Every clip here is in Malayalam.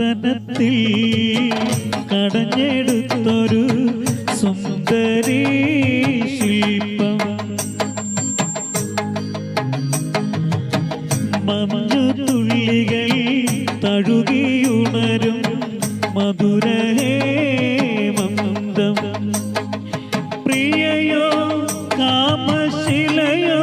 ചന്ദനത്തിൽ കടഞ്ഞെടുത്തൊരു സുന്ദരി ശില്പം. മഞ്ഞു തുള്ളികൾ തഴുകിയുണരും മധുരഹേമന്തം. പ്രിയയോ കാമശിലയോ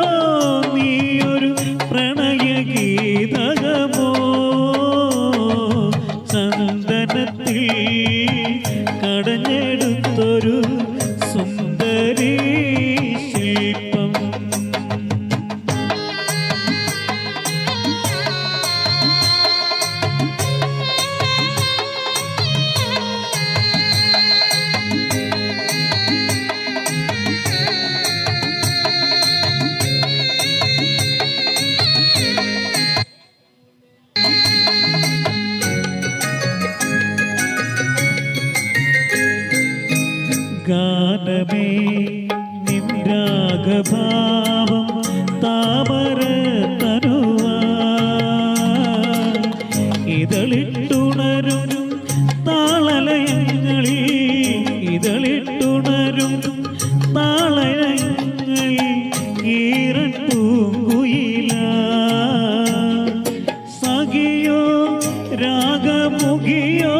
ഗാനമേ നിരാഗഭാവം താമര തനുവാ ഇതളിട്ടുണരും താളലയങ്ങളിൽ ഇതളിട്ടുണരും താളലയങ്ങളിൽ ഈറൻ പൂങ്കുയില സഖിയോ രാഗമുഖിയോ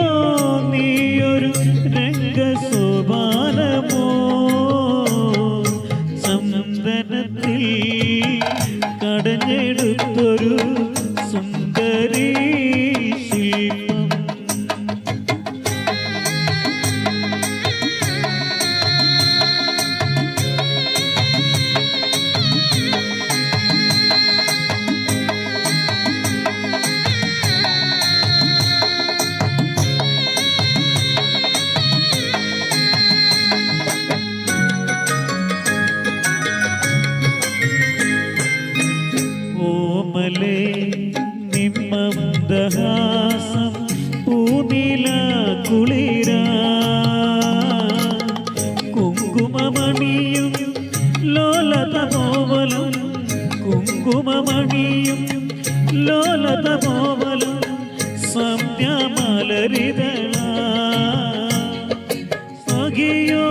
നിമ്മന്ദഹാസം പൂനില കുളിര. കുങ്കുമമണിയും ലോലത മോവലും കുങ്കുമമണിയും ലോലത മോവലും സംജ്ഞമലരിതള സഖിയോ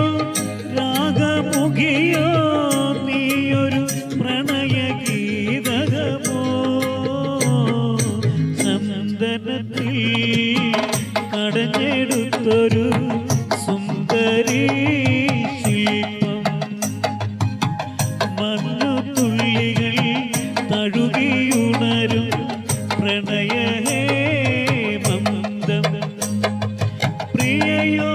രാഗമുഖിയോ നൽകിയുണരും പ്രണയ മന്ദം. പ്രിയയോ